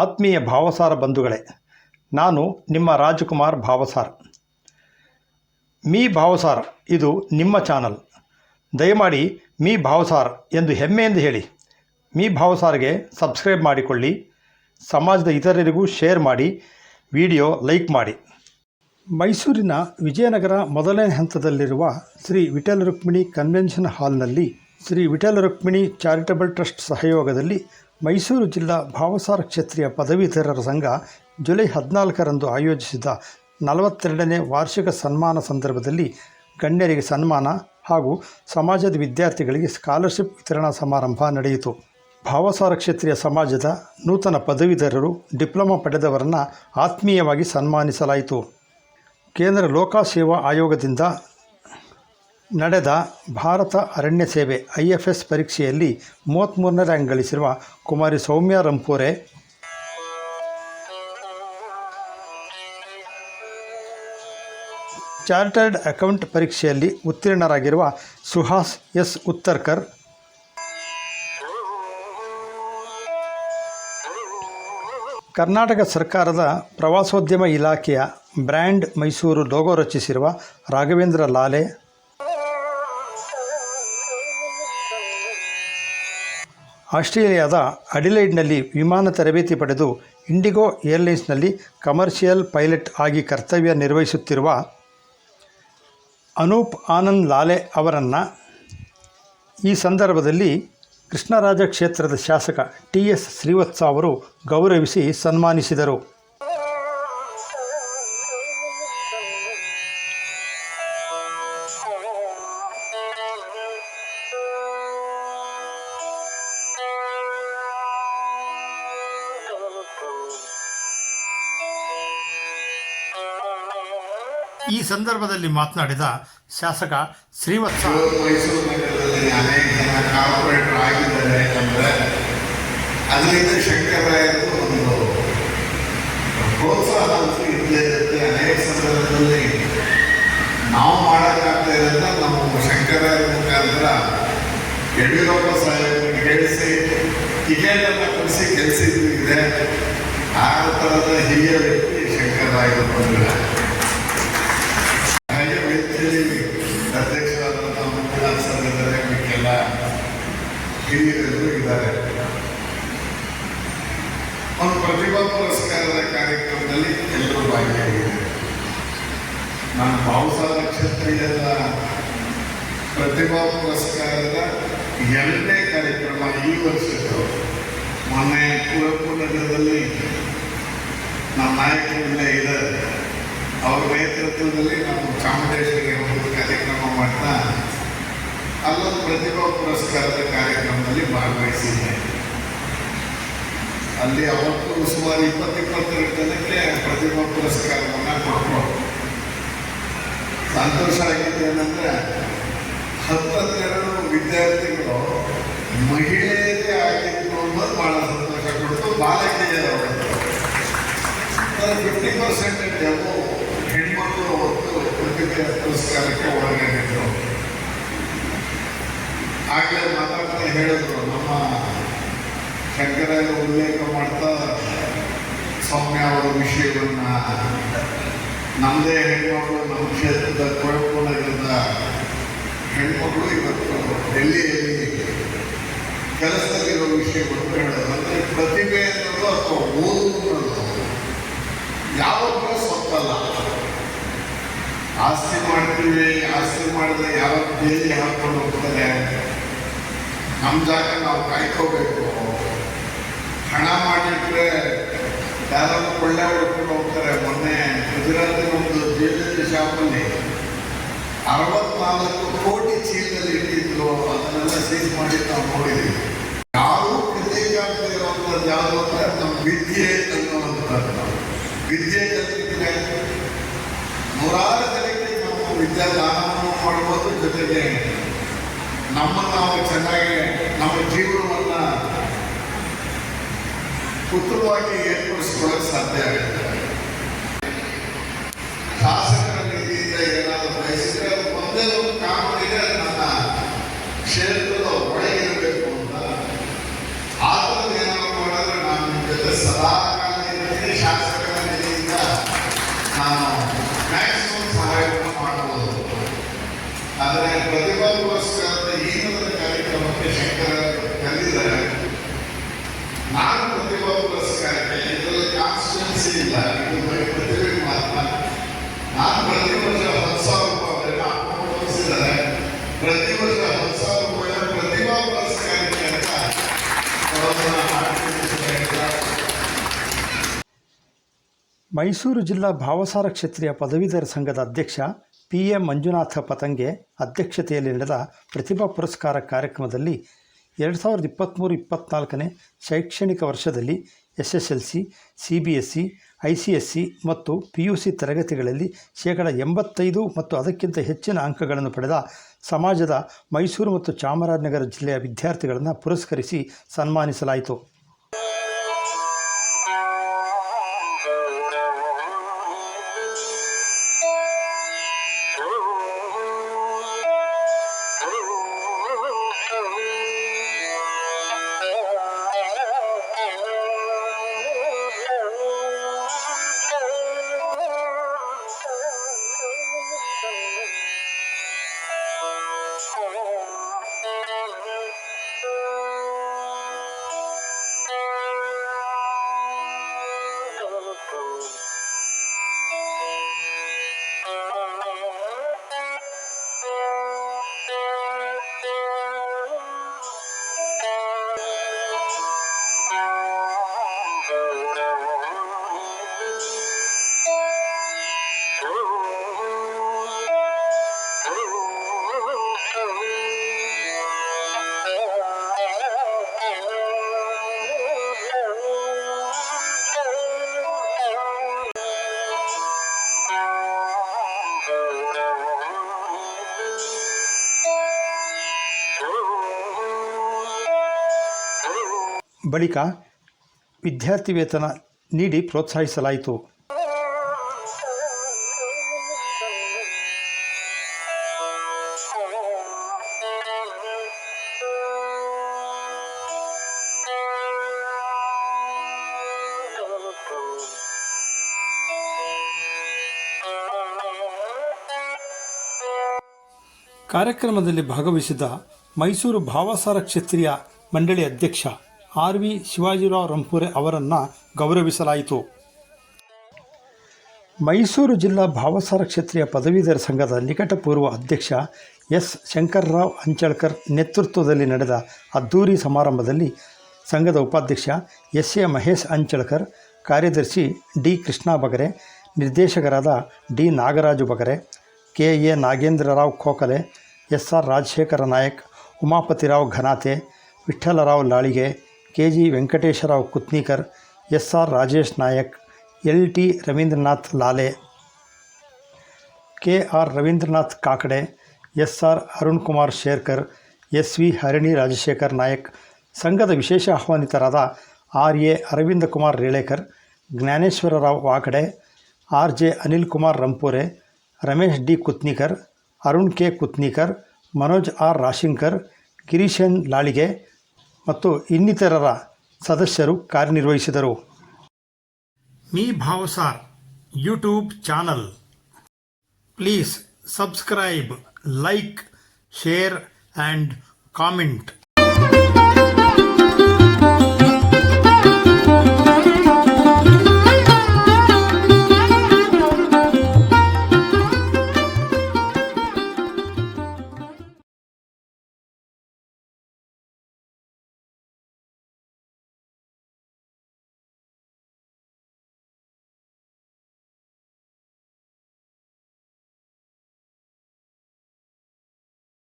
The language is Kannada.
ಆತ್ಮೀಯ ಭಾವಸಾರ ಬಂಧುಗಳೇ, ನಾನು ನಿಮ್ಮ ರಾಜಕುಮಾರ್ ಭಾವಸಾರ್. ಮೀ ಭಾವಸಾರ್, ಇದು ನಿಮ್ಮ ಚಾನಲ್. ದಯಮಾಡಿ ಮೀ ಭಾವಸಾರ್ ಎಂದು ಹೆಮ್ಮೆಯಿಂದ ಹೇಳಿ. ಮೀ ಭಾವಸಾರ್ಗೆ ಸಬ್ಸ್ಕ್ರೈಬ್ ಮಾಡಿಕೊಳ್ಳಿ. ಸಮಾಜದ ಇತರರಿಗೂ ಶೇರ್ ಮಾಡಿ. ವಿಡಿಯೋ ಲೈಕ್ ಮಾಡಿ. ಮೈಸೂರಿನ ವಿಜಯನಗರ ಮೊದಲನೇ ಹಂತದಲ್ಲಿರುವ ಶ್ರೀ ವಿಠಲ ರುಕ್ಮಿಣಿ ಕನ್ವೆನ್ಷನ್ ಹಾಲ್ನಲ್ಲಿ ಶ್ರೀ ವಿಠಲ ರುಕ್ಮಿಣಿ ಚಾರಿಟಬಲ್ ಟ್ರಸ್ಟ್ ಸಹಯೋಗದಲ್ಲಿ ಮೈಸೂರು ಜಿಲ್ಲಾ ಭಾವಸಾರ ಕ್ಷೇತ್ರೀಯ ಪದವೀಧರರ ಸಂಘ ಜುಲೈ ಹದಿನಾಲ್ಕರಂದು ಆಯೋಜಿಸಿದ ನಲವತ್ತೆರಡನೇ ವಾರ್ಷಿಕ ಸನ್ಮಾನ ಸಂದರ್ಭದಲ್ಲಿ ಗಣ್ಯರಿಗೆ ಸನ್ಮಾನ ಹಾಗೂ ಸಮಾಜದ ವಿದ್ಯಾರ್ಥಿಗಳಿಗೆ ಸ್ಕಾಲರ್ಶಿಪ್ ವಿತರಣಾ ಸಮಾರಂಭ ನಡೆಯಿತು. ಭಾವಸಾರ ಕ್ಷೇತ್ರೀಯ ಸಮಾಜದ ನೂತನ ಪದವೀಧರರು ಡಿಪ್ಲೊಮಾ ಪಡೆದವರನ್ನು ಆತ್ಮೀಯವಾಗಿ ಸನ್ಮಾನಿಸಲಾಯಿತು. ಕೇಂದ್ರ ಲೋಕ ಸೇವಾ ಆಯೋಗದಿಂದ ನಡೆದ ಭಾರತ ಅರಣ್ಯ ಸೇವೆ ಐ ಎಫ್ ಎಸ್ ಪರೀಕ್ಷೆಯಲ್ಲಿ ಮೂವತ್ತ್ಮೂರನೇ ರ್ಯಾಂಕ್ ಗಳಿಸಿರುವ ಕುಮಾರಿ ಸೌಮ್ಯ ರಂಪೂರೆ ಚಾರ್ಟರ್ಡ್ ಅಕೌಂಟ್ ಪರೀಕ್ಷೆಯಲ್ಲಿ ಉತ್ತೀರ್ಣರಾಗಿರುವ ಸುಹಾಸ್ ಎಸ್ ಉತ್ತರ್ಕರ್ ಕರ್ನಾಟಕ ಸರ್ಕಾರದ ಪ್ರವಾಸೋದ್ಯಮ ಇಲಾಖೆಯ ಬ್ರ್ಯಾಂಡ್ ಮೈಸೂರು ಲೋಗೋ ರಚಿಸಿರುವ ರಾಘವೇಂದ್ರ ಲಾಲೆ ಆಸ್ಟ್ರೇಲಿಯಾದ ಅಡಿಲೈಡ್ನಲ್ಲಿ ವಿಮಾನ ತರಬೇತಿ ಪಡೆದು ಇಂಡಿಗೋ ಏರ್ಲೈನ್ಸ್ನಲ್ಲಿ ಕಮರ್ಷಿಯಲ್ ಪೈಲಟ್ ಆಗಿ ಕರ್ತವ್ಯ ನಿರ್ವಹಿಸುತ್ತಿರುವ ಅನೂಪ್ ಆನಂದ್ ಲಾಲೆ ಅವರನ್ನು ಈ ಸಂದರ್ಭದಲ್ಲಿ ಕೃಷ್ಣರಾಜ ಕ್ಷೇತ್ರದ ಶಾಸಕ ಟಿ ಎಸ್ ಶ್ರೀವತ್ಸ ಅವರು ಗೌರವಿಸಿ ಸನ್ಮಾನಿಸಿದರು. ಈ ಸಂದರ್ಭದಲ್ಲಿ ಮಾತನಾಡಿದ ಶಾಸಕ ಶ್ರೀವತ್ಸ. ಅಲ್ಲಿಂದ ಶಂಕರರಾಯರು ಒಂದು ಪ್ರೋತ್ಸಾಹ ಅಂತೂ ಇರಲೇ ಇರುತ್ತೆ, ಅನೇಕ ಸಂದರ್ಭದಲ್ಲಿ. ನಾವು ಮಾಡೋಕ್ಕಾಗ್ತಾ ಇರೋದನ್ನ ನಾವು ಶಂಕರರಾಯರ ಮುಖಾಂತರ ಯಡಿಯೂರಪ್ಪ ಸಾಹೇಬರಿಗೆ ಹೇಳಿಸಿ, ಟಿಕೆಟನ್ನು ಕೊಡಿಸಿ ಕೆಲಸ ಇದೆ. ಆ ಥರದ ಹಿರಿಯ ವ್ಯಕ್ತಿ ಶಂಕರರಾಯರು ಬಂದಿದ್ದಾರೆ. ಹಿರಿಯರೆಲ್ಲರೂ ಇದ್ದಾರೆ ಒಂದು ಪ್ರತಿಭಾ ಪುರಸ್ಕಾರದ ಕಾರ್ಯಕ್ರಮದಲ್ಲಿ ಎಲ್ಲರೂ ಭಾಗಿಯಾಗಿದ್ದಾರೆ. ನಾನು ಭಾವಸಾರ ಕ್ಷೇತ್ರೀಯದ ಪ್ರತಿಭಾ ಪುರಸ್ಕಾರದ ಎರಡನೇ ಕಾರ್ಯಕ್ರಮ ಈ ವರ್ಷದ್ದು. ಮೊನ್ನೆ ಕುವೆಂಪು ನಗರದಲ್ಲಿ ನಮ್ಮ ನಾಯಕರಿಂದ ಇದ್ದಾರೆ. ಅವರ ನೇತೃತ್ವದಲ್ಲಿ ನಾವು ಚಾಮುಂಡೇಶ್ವರಿಗೆ ಒಂದು ಕಾರ್ಯಕ್ರಮ ಮಾಡ್ತಾ, ಅಲ್ಲೊಂದು ಪ್ರತಿಭಾ ಪುರಸ್ಕಾರದ ಕಾರ್ಯಕ್ರಮದಲ್ಲಿ ಭಾಗವಹಿಸಿದ್ದೆ ಅಲ್ಲಿ ಅವತ್ತು ಸುಮಾರು ಇಪ್ಪತ್ತು ಇಪ್ಪತ್ತೆರಡು ಜನಕ್ಕೆ ಪ್ರತಿಭಾ ಪುರಸ್ಕಾರವನ್ನು ಕೊಟ್ಟರು. ಸಂತೋಷ ಆಗಿದೆ ಏನಂದ್ರೆ ಹತ್ತೆರಡು ವಿದ್ಯಾರ್ಥಿಗಳು ಮಹಿಳೆಯರೇ ಆಗಿತ್ತು ಅನ್ನೋದು ಬಹಳ ಸಂತೋಷ ಕೊಡ್ತು. ಬಾಲಕಿಯರು ಫಿಫ್ಟಿ ಪರ್ಸೆಂಟ್ ಹೆಣ್ಮಕ್ಳು ಅವತ್ತು ಪ್ರತಿಭಾ ಪುರಸ್ಕಾರಕ್ಕೆ ಒಳಗಾಗಿದ್ರು ಆಗಲೇ ಮಾತಾಡ್ತಾ ಹೇಳಿದ್ರು, ನಮ್ಮ ಶಂಕರಾಯ ಉಲ್ಲೇಖ ಮಾಡ್ತಾ ಸೌಮ್ಯ ಅವರ ವಿಷಯವನ್ನ ನಮ್ಮದೇ ಹೆಣ್ಮಕ್ಳು ನಮ್ಮ ಕ್ಷೇತ್ರದ ಕೊಳಕೊಂಡಿದ್ದ ಹೆಣ್ಮಕ್ಳು ಇವತ್ತು ಡೆಲ್ಲಿಯಲ್ಲಿ ಕೆಲಸದಲ್ಲಿರೋ ವಿಷಯಗಳು ಹೇಳೋದು ಅಂದರೆ ಪ್ರತಿಭೆ ಅನ್ನೋದು ಅಥವಾ ಓದು ಅನ್ನೋದು ಯಾವಾಗಲೂ ಸೊತ್ತಲ್ಲ. ಆಸ್ತಿ ಮಾಡ್ತೀವಿ, ಆಸ್ತಿ ಮಾಡಿದ್ರೆ ಯಾವ ಬೇಲಿ ಹಾಕೊಂಡು ಹೋಗ್ತಾರೆ. ನಮ್ಮ ಜಾಗ ನಾವು ಕಾಯ್ಕೋಬೇಕು ಹಣ ಮಾಡಿಟ್ರೆ ಯಾರು ಕೊಳ್ಳೆ ಹೊಡ್ಕೊಂಡು ಹೋಗ್ತಾರೆ. ಮೊನ್ನೆ ಗುಜರಾತಿನ ಒಂದು ಜ್ಯುವೆಲರಿ ಶಾಪಲ್ಲಿ ಅರವತ್ನಾಲ್ಕು ಕೋಟಿ ಚೀಲದಲ್ಲಿ ಇಟ್ಟಿದ್ರು. ಅದನ್ನೆಲ್ಲ ಸೀಸ್ ಮಾಡಿ ನಾವು ನೋಡಿದ್ದೀವಿ ಯಾರು ಕೃತಜ್ಞತೆ ಇರುವಂಥದ್ದು ಯಾವುದು ಅಂದರೆ ನಮ್ಮ ವಿದ್ಯೆ ಅನ್ನುವಂಥದ್ದು. ವಿದ್ಯೆ ಜೊತೆಗೆ ನೂರಾರು ಜನಕ್ಕೆ ನಾವು ವಿದ್ಯಾದಾನವನ್ನು ಮಾಡ್ಬೋದು ಜೊತೆಗೆ ನಮ್ಮನ್ನು ನಾವು ಚೆನ್ನಾಗಿ ನಮ್ಮ ಜೀವನವನ್ನು ಉತ್ತಮವಾಗಿ ಏರ್ಪಡಿಸ್ಕೊಳ್ಳೋಕೆ ಸಾಧ್ಯ ಆಗುತ್ತೆ. ಶಾಸಕರ ನಿಧಿಯಿಂದ ಏನಾದರೂ ಬಯಸಿದ್ರೆ ಒಂದೇ ಒಂದು ಅದು ನನ್ನ ಕ್ಷೇತ್ರದ ಒಳಗಿರಬೇಕು ಅಂತ ಆ ಥರದ್ದು ಏನಾದ್ರು ಮಾಡಿದ್ರೆ ನಾನು ನಿಮ್ಮ ಜೊತೆ ಸದಾ ಆದರೆ ಪ್ರತಿಭಾ ಪುರಸ್ಕಾರದ ಈ ಒಂದು ಕಾರ್ಯಕ್ರಮಕ್ಕೆ ಶಂಕರ ಕರೆದಿದ್ದಾರೆ ಮೈಸೂರು ಜಿಲ್ಲಾ ಭಾವಸಾರ ಕ್ಷೇತ್ರೀಯ ಪದವೀಧರ ಸಂಘದ ಅಧ್ಯಕ್ಷ ಪಿ ಎ ಮಂಜುನಾಥ ಪತಂಗೆ ಅಧ್ಯಕ್ಷತೆಯಲ್ಲಿ ನಡೆದ ಪ್ರತಿಭಾ ಪುರಸ್ಕಾರ ಕಾರ್ಯಕ್ರಮದಲ್ಲಿ ಎರಡು ಸಾವಿರದ ಇಪ್ಪತ್ತ್ಮೂರು ಇಪ್ಪತ್ತ್ನಾಲ್ಕನೇ ಶೈಕ್ಷಣಿಕ ವರ್ಷದಲ್ಲಿ S S L C C B S C I C S C ಮತ್ತು ಪಿ ಯು ಸಿ ತರಗತಿಗಳಲ್ಲಿ ಶೇಕಡ ಎಂಬತ್ತೈದು ಮತ್ತು ಅದಕ್ಕಿಂತ ಹೆಚ್ಚಿನ ಅಂಕಗಳನ್ನು ಪಡೆದ ಸಮಾಜದ ಮೈಸೂರು ಮತ್ತು ಚಾಮರಾಜನಗರ ಜಿಲ್ಲೆಯ ವಿದ್ಯಾರ್ಥಿಗಳನ್ನು ಪುರಸ್ಕರಿಸಿ ಸನ್ಮಾನಿಸಲಾಯಿತು. ಬಳಿಕ ವಿದ್ಯಾರ್ಥಿ ವೇತನ ನೀಡಿ ಪ್ರೋತ್ಸಾಹಿಸಲಾಯಿತು. ಕಾರ್ಯಕ್ರಮದಲ್ಲಿ ಭಾಗವಹಿಸಿದ ಮೈಸೂರು ಭಾವಸಾರ ಕ್ಷೇತ್ರೀಯ ಮಂಡಳಿ ಅಧ್ಯಕ್ಷ ಆರ್ ವಿ ಶಿವಾಜಿರಾವ್ ರಂಪುರೆ ಅವರನ್ನು ಗೌರವಿಸಲಾಯಿತು. ಮೈಸೂರು ಜಿಲ್ಲಾ ಭಾವಸಾರ ಕ್ಷೇತ್ರೀಯ ಪದವೀಧರ ಸಂಘದ ನಿಕಟಪೂರ್ವ ಅಧ್ಯಕ್ಷ ಎಸ್. ಶಂಕರ್ರಾವ್ ಅಂಚಳ್ಕರ್ ನೇತೃತ್ವದಲ್ಲಿ ನಡೆದ ಅದ್ದೂರಿ ಸಮಾರಂಭದಲ್ಲಿ ಸಂಘದ ಉಪಾಧ್ಯಕ್ಷ ಎಸ್. ಎ. ಮಹೇಶ್ ಅಂಚಳ್ಕರ್, ಕಾರ್ಯದರ್ಶಿ ಡಿ. ಕೃಷ್ಣ ಬಗರೆ, ನಿರ್ದೇಶಕರಾದ D. Nagaraju Bagare, K. A. Nagendrarao Khokhale, S. R. Rajashekara Nayak, Umapatirao Ghanate Vithalrao Lalige K G Venkateshrao Kutnikar S R Rajesh Nayak, L T Ravindranath Lale, K R Ravindranath Kakade S R Arun Kumar Sherkar, S V Harini Rajashekhar Nayak, ಸಂಘದ ವಿಶೇಷ ಆಹ್ವಾನಿತರಾದ R A Aravinda Kumar Relekar, Jnaneshwarrao Wakade, R J Anil Kumar Rampure, Ramesh D Kutnikar, Arun K Kutnikar, Manoj R Rashinkar, ಗಿರೀಶನ್ ಲಾಳಿಗೆ ಮತ್ತು ಇನ್ನಿತರರ ಸದಸ್ಯರು ಕಾರ್ಯನಿರ್ವಹಿಸಿದರು. Me Bhavsar YouTube channel. Please subscribe like share and comment.